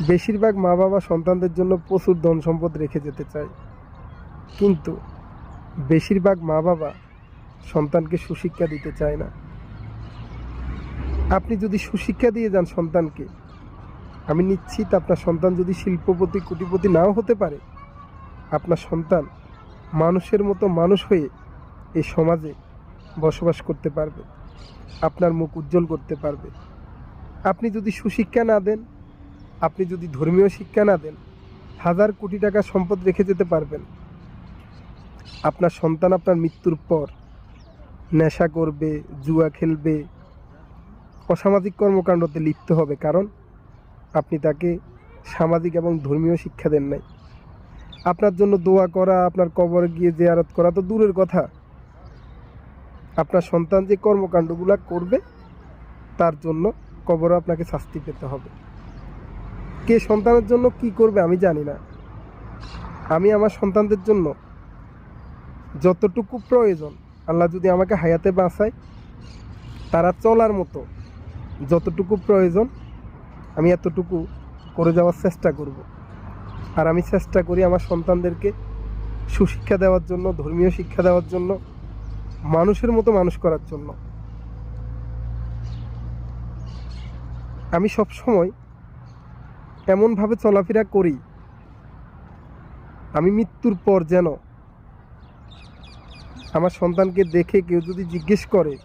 বেশিরভাগ মা বাবা সন্তানদের জন্য প্রচুর ধন সম্পদ রেখে যেতে চায়। কিন্তু বেশিরভাগ মা বাবা সন্তানকে সুশিক্ষা দিতে চায় না। আপনি যদি সুশিক্ষা দিয়ে যান সন্তানকে, আমি নিশ্চিত আপনার সন্তান যদি শিল্পপতি, কোটিপতি নাও হতে পারে, আপনার সন্তান মানুষের মতো মানুষ হয়ে এই সমাজে বসবাস করতে পারবে, আপনার মুখ উজ্জ্বল করতে পারবে। আপনি যদি সুশিক্ষা না দেন আপনি যদি ধর্মীয় শিক্ষা না দেন, হাজার কোটি টাকা সম্পদ রেখে যেতে পারবেন। আপনার সন্তান আপনার মৃত্যুর পর নেশা করবে, জুয়া খেলবে, অসামাজিক কর্মকাণ্ডতে লিপ্ত হবে, কারণ আপনি তাকে সামাজিক এবং ধর্মীয় শিক্ষা দেন নাই। আপনার জন্য দোয়া করা, আপনার কবর গিয়ে জেয়ারত করা তো দূরের কথা। আপনার সন্তান যে কর্মকাণ্ডগুলো করবে, তার জন্য কবরও আপনাকে শাস্তি পেতে হবে। কে সন্তানের জন্য কি করবে আমি জানি না। আমি আমার সন্তানদের জন্য যতটুকু প্রয়োজন, আল্লাহ যদি আমাকে হায়াতে বাঁচায়, তারা চলার মতো যতটুকু প্রয়োজন, আমি এতটুকু করে যাওয়ার চেষ্টা করব। আর আমি চেষ্টা করি আমার সন্তানদেরকে সুশিক্ষা দেওয়ার জন্য, ধর্মীয় শিক্ষা দেওয়ার জন্য, মানুষের মতো মানুষ করার জন্য। আমি সব সময় এমনভাবে চলাফেরা করি, আমি মৃত্যুর পর যেন আমার সন্তানকে দেখে কেউ যদি জিজ্ঞেস করে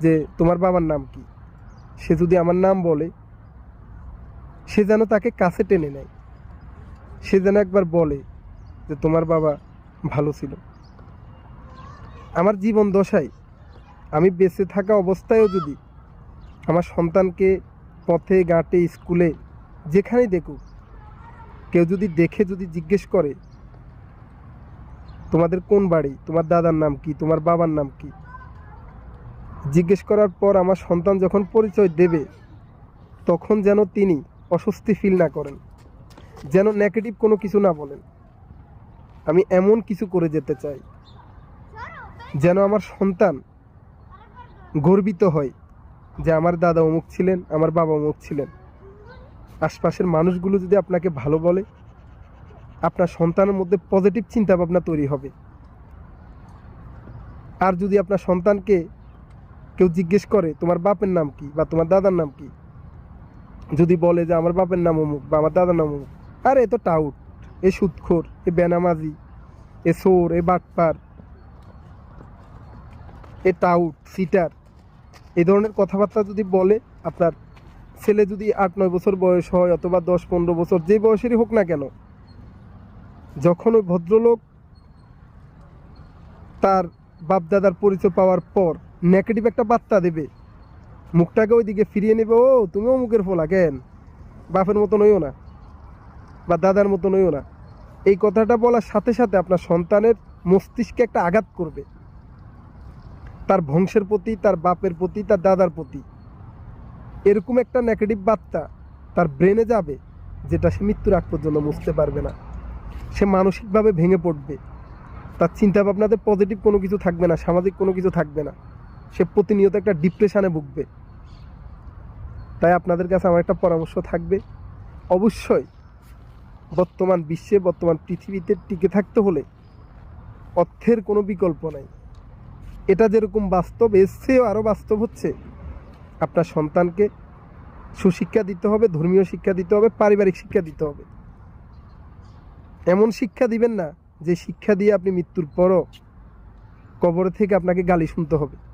যে, তোমার বাবার নাম কি? সে যদি আমার নাম বলে, সে যেন তাকে কাছে টেনে নেয়। সে যেন একবার বলে যে, তোমার বাবা ভালো ছিল। আমার জীবন দশায় আমি বেঁচে থাকা অবস্থায়ও যদি আমার সন্তানকে পথে, ঘাটে, স্কুলে যেখানেই দেখুক, কেউ যদি দেখে, যদি জিজ্ঞেস করে, তোমাদের কোন বাড়ি? তোমার দাদার নাম কি? তোমার বাবার নাম কি? জিজ্ঞেস করার পর আমার সন্তান যখন পরিচয় দেবে, তখন যেন তিনি অস্বস্তি ফিল না করেন, যেন নেগেটিভ কোনো কিছু না বলেন। আমি এমন কিছু করে যেতে চাই, যেন আমার সন্তান গর্বিত হয় যে আমার দাদা অমুক ছিলেন, আমার বাবা অমুক ছিলেন। আশপাশের মানুষগুলো যদি আপনাকে ভালো বলে, আপনার সন্তানের মধ্যে পজিটিভ চিন্তা ভাবনা তৈরি হবে। আর যদি আপনার সন্তানকে কেউ জিজ্ঞেস করে, তোমার বাপের নাম কি? বা, তোমার দাদার নাম কি? যদি বলে যে, আমার বাপের নাম অমুক বা, আমার দাদার নাম অমুক। আরে, এ তো টাউট। এ সুৎখোর, এ বেনামাজি, এ সোর এ বাটপার, এ টাউট সিটার এই ধরনের কথাবার্তা যদি বলে, আপনার ছেলে যদি আট, নয় বছর বয়স হয় অথবা দশ, পনেরো বছর, যে বয়সেরই হোক না কেন, যখন ওই ভদ্রলোক তার বাপদাদার পরিচয় পাওয়ার পর নেগেটিভ একটা বার্তা দেবে, মুখটাকে ওইদিকে ফিরিয়ে নেবে, ও, তুমিও মুখের ফোলা কেন? বাপের মতো নইও না বা দাদার মতো নইও না। এই কথাটা বলার সাথে সাথে আপনার সন্তানের মস্তিষ্কে একটা আঘাত করবে। তার বংশের প্রতি, তার বাপের প্রতি, তার দাদার প্রতি। এরকম একটা নেগেটিভ বার্তা তার ব্রেনে যাবে, যেটা সে মৃত্যুর আগ পর্যন্ত মুছতে পারবে না। সে মানসিকভাবে ভেঙে পড়বে। তার চিন্তা ভাবনাতে পজিটিভ কোনো কিছু থাকবে না, সামাজিক কোনো কিছু থাকবে না। সে প্রতিনিয়ত একটা ডিপ্রেশানে ভুগবে। তাই আপনাদের কাছে আমার একটা পরামর্শ থাকবে। অবশ্যই বর্তমান বিশ্বে, বর্তমান পৃথিবীতে টিকে থাকতে হলে অর্থের কোনো বিকল্প নাই। এটা যেরকম বাস্তব এসছেও আরও বাস্তব হচ্ছে আপনার সন্তানকে সুশিক্ষা দিতে হবে, ধর্মীয় শিক্ষা দিতে হবে, পারিবারিক শিক্ষা দিতে হবে। এমন শিক্ষা দিবেন না যে শিক্ষা দিয়ে আপনি মৃত্যুর পরও কবর থেকে আপনাকে গালি শুনতে হবে।